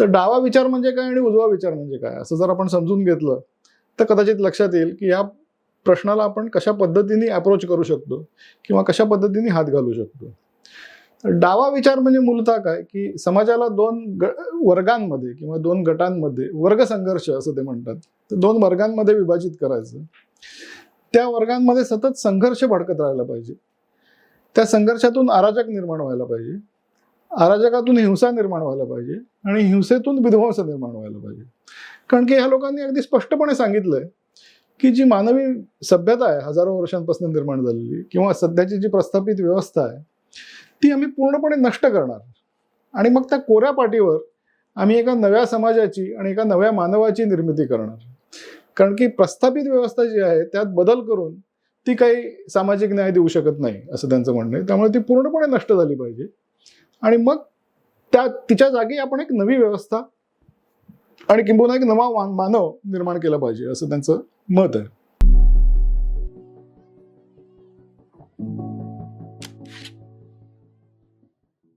तर डावा विचार म्हणजे काय आणि उजवा विचार म्हणजे काय? असं जर आपण समजून घेतलं तर कदाचित लक्षात येईल की या प्रश्नाला आपण कशा पद्धतीने अप्रोच करू शकतो किंवा कशा पद्धतीने हात घालू शकतो? डावा विचार म्हणजे मूलतः काय? की समाजाला दोन ग वर्गांमध्ये किंवा दोन गटांमध्ये वर्ग संघर्ष असं ते म्हणतात. तर दोन वर्गांमध्ये विभाजित करायचं. त्या वर्गांमध्ये सतत संघर्ष भडकत राहायला पाहिजे. त्या संघर्षातून अराजक निर्माण व्हायला पाहिजे. अराजकातून हिंसा निर्माण व्हायला पाहिजे आणि हिंसेतून विध्वंस निर्माण व्हायला पाहिजे. कारण की ह्या लोकांनी अगदी स्पष्टपणे सांगितलंय की जी मानवी सभ्यता आहे हजारो वर्षांपासून निर्माण झालेली किंवा सध्याची जी प्रस्थापित व्यवस्था आहे ती आम्ही पूर्णपणे नष्ट करणार. आणि मग त्या कोऱ्या पाठीवर आम्ही एका नव्या समाजाची आणि एका नव्या मानवाची निर्मिती करणार. कारण की प्रस्थापित व्यवस्था जी आहे त्यात बदल करून ती काही सामाजिक न्याय देऊ शकत नाही असं त्यांचं म्हणणं आहे. त्यामुळे ती पूर्णपणे नष्ट झाली पाहिजे. आणि मग त्या तिच्या जागी आपण एक नवी व्यवस्था आणि किंबहुना एक नवा मानव निर्माण केला पाहिजे असं त्यांचं मत आहे.